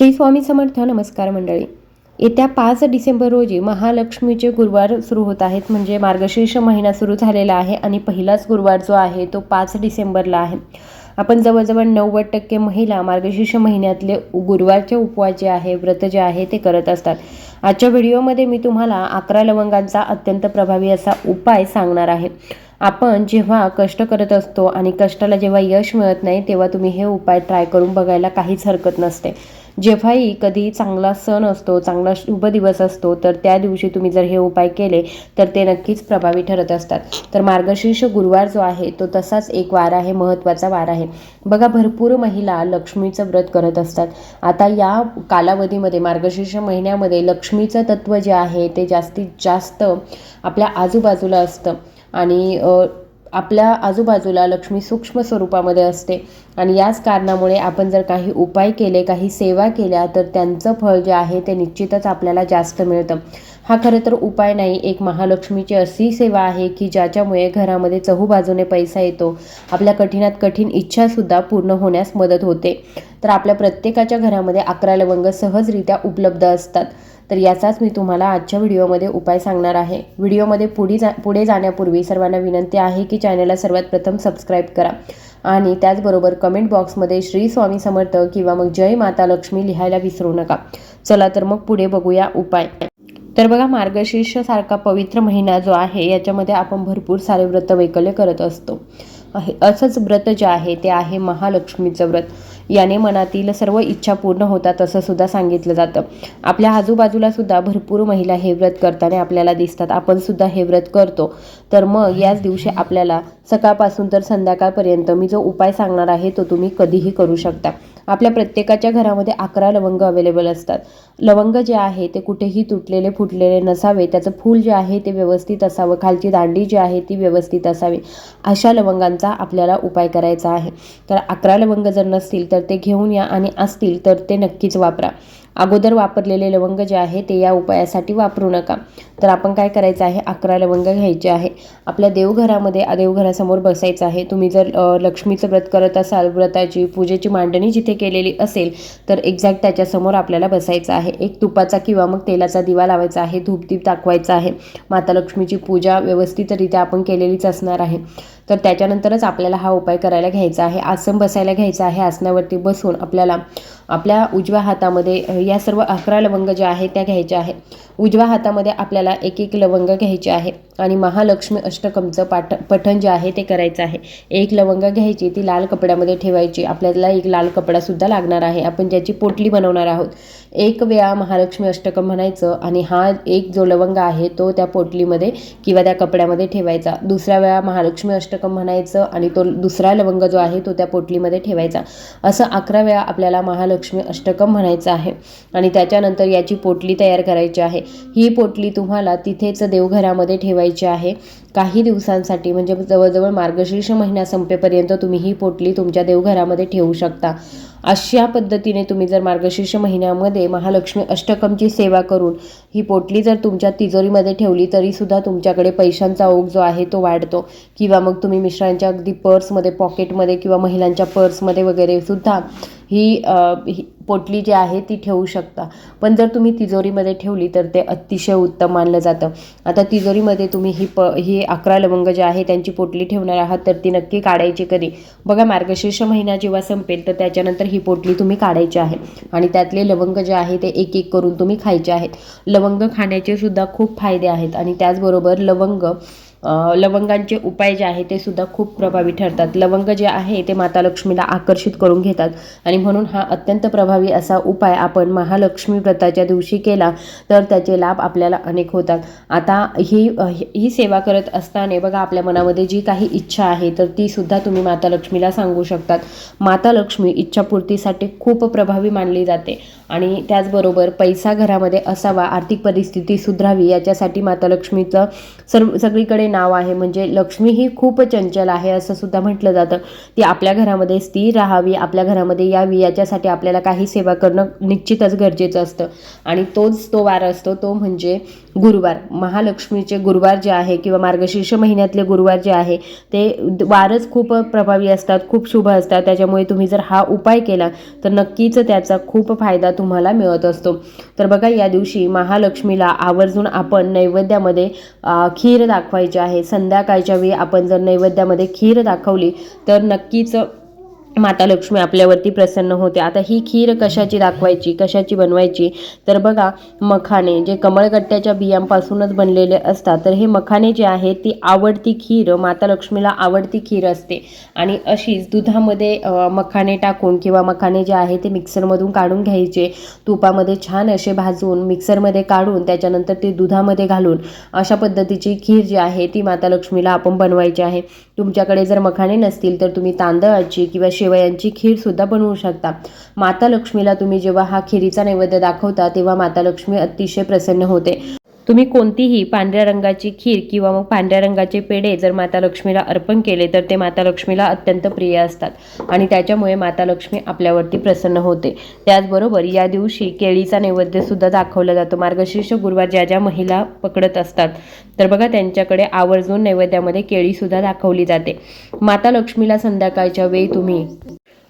श्री स्वामी समर्थ नमस्कार मंडळी. येत्या पाच डिसेंबर रोजी महालक्ष्मीचे गुरुवार सुरू होत आहेत. म्हणजे मार्गशीर्ष महिना सुरू झालेला आहे आणि पहिलाच गुरुवार जो आहे तो पाच डिसेंबरला आहे. आपण जवळजवळ नव्वद टक्के महिला मार्गशीर्ष महिन्यातले गुरुवारचे उपवास जे आहे व्रत जे आहे ते करत असतात. आजच्या व्हिडिओमध्ये मी तुम्हाला अकरा लवंगांचा अत्यंत प्रभावी असा उपाय सांगणार आहे. आपण जेव्हा कष्ट करत असतो आणि कष्टाला जेव्हा यश मिळत नाही तेव्हा तुम्ही हे उपाय ट्राय करून बघायला काहीच हरकत नसते. जेव्हाही कधी चांगला सण असतो चांगला शुभ दिवस असतो तर त्या दिवशी तुम्ही जर हे उपाय केले तर ते नक्कीच प्रभावी ठरत असतात. तर मार्गशीर्ष गुरुवार जो आहे तो तसाच एक वार आहे महत्त्वाचा वार आहे. बघा भरपूर महिला लक्ष्मीचं व्रत करत असतात. आता या कालावधीमध्ये मार्गशीर्ष महिन्यामध्ये लक्ष्मीचं तत्त्व जे आहे ते जास्तीत जास्त आपल्या आजूबाजूला असतं. आणि आपल्या आजूबाजूला लक्ष्मी सूक्ष्म स्वरूपामध्ये असते. आणि याच कारणामुळे आपण जर काही उपाय केले काही सेवा केल्या तर त्यांचं फळ जे आहे ते निश्चितच आपल्याला जास्त मिळतं. हा खरं तर उपाय नाही. एक महालक्ष्मीची अशी सेवा आहे की ज्याच्यामुळे घरामध्ये चहूबाजूने पैसा येतो. आपल्या कठीणात कठीण इच्छासुद्धा पूर्ण होण्यास मदत होते. तर आपल्या प्रत्येकाच्या घरामध्ये अकरा लवंग सहजरित्या उपलब्ध असतात. तर याचाच मी तुम्हाला आजच्या व्हिडिओमध्ये उपाय सांगणार आहे. व्हिडिओमध्ये पुढे जा पुढे जाण्यापूर्वी सर्वांना विनंती आहे की चॅनलला सर्वात प्रथम सबस्क्राईब करा. आणि त्याचबरोबर कमेंट बॉक्समध्ये श्री स्वामी समर्थ किंवा मग जय माता लक्ष्मी लिहायला विसरू नका. चला तर मग पुढे बघूया उपाय. तर बघा मार्गशीर्ष सारखा पवित्र महिना जो आहे याच्यामध्ये आपण भरपूर सारे व्रत वैकल्य करत असतो. असंच व्रत जे आहे ते आहे महालक्ष्मीचं व्रत. याने मनातील सर्व इच्छा पूर्ण होतात असं सुद्धा सांगितलं जातं. आपल्या आजूबाजूला सुद्धा भरपूर महिला हे व्रत करताना आपल्याला दिसतात. आपण सुद्धा हे व्रत करतो. तर मग याच दिवशी आपल्याला सकाळपासून तर संध्याकाळपर्यंत मी जो उपाय सांगणार आहे तो तुम्ही कधीही करू शकता. आपल्या प्रत्येकाच्या घरामध्ये अकरा लवंग अवेलेबल असतात. लवंग जे आहे ते कुठेही तुटलेले फुटलेले नसावे. त्याचं फूल जे आहे ते व्यवस्थित असावं. खालची दांडी जी आहे ती व्यवस्थित असावी. अशा लवंगांचा आपल्याला उपाय करायचा आहे. तर अकरा लवंग जर नसतील तर ते घेऊन या. आणि असतील तर ते नक्कीच वापरा. अगोदर वापरलेले लवंग जे आहे ते या उपायासाठी वापरू नका. तर आपण काय करायचं आहे? अकरा लवंग घ्यायचे आहे. आपल्या देवघरामध्ये आ- देवघरासमोर बसायचं आहे. तुम्ही जर लक्ष्मीचं व्रत करत असाल व्रताची पूजेची मांडणी जिथे केलेली असेल तर एक्झॅक्ट त्याच्यासमोर आपल्याला बसायचं आहे. एक तुपाचा किंवा मग तेलाचा दिवा लावायचा आहे. धूपदीप दाखवायचा आहे. माता लक्ष्मीची पूजा व्यवस्थितरित्या आपण केलेलीच असणार आहे. तर त्याच्यानंतरच आपल्याला हा उपाय करायला घ्यायचा आहे. आसन बसायला घ्यायचा आहे. आसनावरती बसून आपल्याला आपल्या उजव्या हातामध्ये या सर्व अकरा लवंग ज्या आहेत त्या घ्यायच्या आहे. उजव्या हातामध्ये आपल्याला एक एक लवंग घ्यायचे आहे. आणि महालक्ष्मी अष्टकमचं पाठ पठण जे आहे ते करायचं आहे. एक लवंग घ्यायची ती लाल कपड्यामध्ये ठेवायची. आपल्याला एक लाल कपडासुद्धा लागणार आहे. आपण ज्याची पोटली बनवणार आहोत. एक वेळा महालक्ष्मी अष्टकम म्हणायचं आणि हा एक जो लवंग आहे तो त्या पोटलीमध्ये किंवा त्या कपड्यामध्ये ठेवायचा. दुसऱ्या वेळा महालक्ष्मी अष्टकम म्हणायचं आणि तो दुसरा लवंग जो आहे तो त्या पोटलीमध्ये ठेवायचा. असं अकरा वेळा आपल्याला महालक्ष्मी अष्टकम म्हणायचं आहे आणि त्याच्यानंतर याची पोटली तयार करायची आहे. ही पोटली तुम्हाला तिथेच देवघरामध्ये ठेवायची आहे. काही दिवसांसाठी म्हणजे जवळजवळ मार्गशीर्ष महिना संपेपर्यंत तुम्ही ही पोटली तुमच्या देवघरामध्ये ठेवू शकता. अशा पद्धतीने तुम्ही जर मार्गशीर्ष महिन्यामध्ये महालक्ष्मी अष्टकमची सेवा करून ही पोटली जर तुमच्या तिजोरीमध्ये ठेवली तरीसुद्धा तुमच्याकडे पैशांचा ओघ जो आहे तो वाढतो. किंवा मग तुम्ही मिश्रांच्या अगदी पर्समध्ये पॉकेटमध्ये किंवा महिलांच्या पर्समध्ये वगैरे सुद्धा ही आ, ही पोटली जी आहे ती ठेवू शकता. पण जर तुम्ही तिजोरीमध्ये ठेवली तर ते अतिशय उत्तम मानलं जातं. आता तिजोरीमध्ये तुम्ही ही प ही अकरा लवंग जे आहे त्यांची पोटली ठेवणार आहात तर ती नक्की काढायची कधी? बघा मार्गशीर्ष महिना जेव्हा संपेल तर त्याच्यानंतर ही पोटली तुम्ही काढायची आहे. आणि त्यातले लवंग जे आहे ते एक एक करून तुम्ही खायचे आहेत. लवंग खाण्याचे सुद्धा खूप फायदे आहेत. आणि त्याचबरोबर लवंग लवंगांचे उपाय जे आहे ते सुद्धा खूप प्रभावी ठरतात. लवंग जे आहे ते माता लक्ष्मीला आकर्षित करून घेतात. आणि म्हणून हा अत्यंत प्रभावी असा उपाय आपण महालक्ष्मी व्रताच्या दिवशी केला तर त्याचे लाभ आपल्याला अनेक होतात. आता ही ही सेवा करत असताना बघा आपल्या मनामध्ये जी काही इच्छा आहे तर ती सुद्धा तुम्ही माता लक्ष्मीला सांगू शकतात. माता लक्ष्मी इच्छापूर्तीसाठी खूप प्रभावी मानली जाते. आणि त्याचबरोबर पैसा घरामध्ये असावा आर्थिक परिस्थिती सुधारावी याच्यासाठी माता लक्ष्मीचं सर्व सगळीकडे नाव आहे. म्हणजे लक्ष्मी ही खूप चंचल आहे असं सुद्धा म्हटलं जातं. ती आपल्या घरामध्ये स्थिर राहावी आपल्या घरामध्ये यावी याच्यासाठी आपल्याला काही सेवा करणं निश्चितच गरजेचं असतं. आणि तोच तो वार असतो तो म्हणजे गुरुवार. महालक्ष्मीचे गुरुवार जे आहे किंवा मार्गशीर्ष महिन्यातले गुरुवार जे आहे ते वारच खूप प्रभावी असतात खूप शुभ असतात. त्याच्यामुळे तुम्ही जर हा उपाय केला तर नक्कीच त्याचा खूप फायदा तुम्हाला मिळत असतो. तर बघा या दिवशी महालक्ष्मीला आवर्जून आपण नैवेद्यामध्ये खीर दाखवायची आहे. संध्याकाळच्या वेळी आपण जर नैवेद्यामध्ये खीर दाखवली तर नक्कीच माता लक्ष्मी आपल्यावरती प्रसन्न होते. आता ही खीर कशाची दाखवायची कशाची बनवायची? तर बघा मखाने जे कमळगट्ट्याच्या बियांपासूनच बनलेले असतात तर हे मखाने जे आहे ती आवडती खीर माता लक्ष्मीला आवडती खीर असते. आणि अशीच दुधामध्ये मखाने टाकून किंवा मखाणे जे आहे ते मिक्सरमधून काढून घ्यायचे. तुपामध्ये छान असे भाजून मिक्सरमध्ये काढून त्याच्यानंतर ते दुधामध्ये घालून अशा पद्धतीची खीर जी आहे ती माता लक्ष्मीला आपण बनवायची आहे. तुमच्याकडे जर मखाणे नसतील तर तुम्ही तांदळाची किंवा शेवयांची खीरसुद्धा बनवू शकता. माता लक्ष्मीला तुम्ही जेव्हा हा खिरीचा नैवेद्य दाखवता तेव्हा माता लक्ष्मी अतिशय प्रसन्न होते. तुम्ही कोणतीही पांढऱ्या रंगाची खीर किंवा मग पांढऱ्या रंगाचे पेढे जर माता लक्ष्मीला अर्पण केले तर ते माता लक्ष्मीला अत्यंत प्रिय असतात. आणि त्याच्यामुळे माता लक्ष्मी आपल्यावरती प्रसन्न होते. त्याचबरोबर या दिवशी केळीचा नैवेद्य सुद्धा दाखवला जातो. मार्गशीर्ष गुरुवार ज्या ज्या महिला पकडत असतात तर बघा त्यांच्याकडे आवर्जून नैवेद्यामध्ये केळी सुद्धा दाखवली जाते. माता लक्ष्मीला संध्याकाळच्या वेळी तुम्ही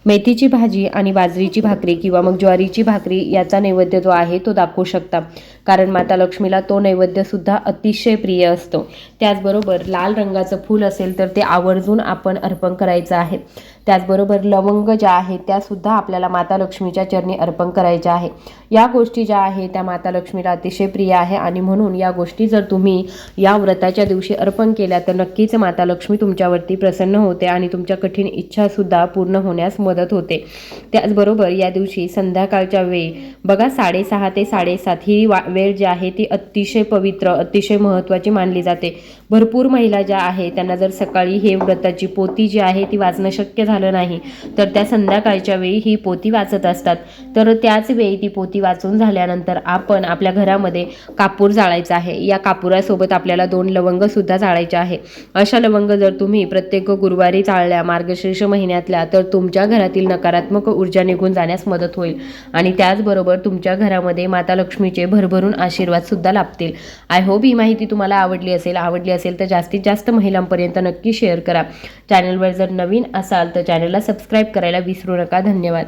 मेथीची भाजी आणि बाजरीची भाकरी किंवा मग ज्वारीची भाकरी याचा नैवेद्य जो आहे तो दाखवू शकता. कारण माता लक्ष्मीला तो नैवेद्यसुद्धा अतिशय प्रिय असतो. त्याचबरोबर लाल रंगाचं फूल असेल तर ते आवर्जून आपण अर्पण करायचं आहे. त्याचबरोबर लवंग ज्या आहेत त्यासुद्धा आपल्याला माता लक्ष्मीच्या चरणी अर्पण करायच्या आहे. या गोष्टी ज्या आहेत त्या माता लक्ष्मीला अतिशय प्रिय आहे आणि म्हणून या गोष्टी जर तुम्ही या व्रताच्या दिवशी अर्पण केल्या तर नक्कीच माता लक्ष्मी तुमच्यावरती प्रसन्न होते आणि तुमच्या कठीण इच्छासुद्धा पूर्ण होण्यास मदत होते. त्याचबरोबर या दिवशी संध्याकाळच्या वेळी बघा साडेसहा ते साडेसात ही वा वेळ जी आहे ती अतिशय पवित्र अतिशय महत्त्वाची मानली जाते. भरपूर महिला ज्या आहेत त्यांना जर सकाळी हे व्रताची पोती जी आहे ती वाचणं शक्य झालं नाही तर त्या संध्याकाळच्या वेळी ही पोती वाचत असतात. तर त्याच वेळी ती पोती वाचून झाल्यानंतर आपण आपल्या घरामध्ये कापूर जाळायचा आहे. या कापुरासोबत आपल्याला दोन लवंग सुद्धा जाळायचे आहे. अशा लवंग जर तुम्ही प्रत्येक गुरुवारी जाळल्या मार्गशीर्ष महिन्यातल्या तर तुमच्या घरातील नकारात्मक ऊर्जा निघून जाण्यास मदत होईल. आणि त्याचबरोबर तुमच्या घरामध्ये माता लक्ष्मीचे भरभर भरून आशीर्वादसुद्धा लाभतील. आय होप ही माहिती तुम्हाला आवडली असेल. आवडली असेल तर जास्तीत जास्त महिलांपर्यंत नक्की शेअर करा. चॅनलवर जर नवीन असाल तर चॅनलला सबस्क्राईब करायला विसरू नका. धन्यवाद.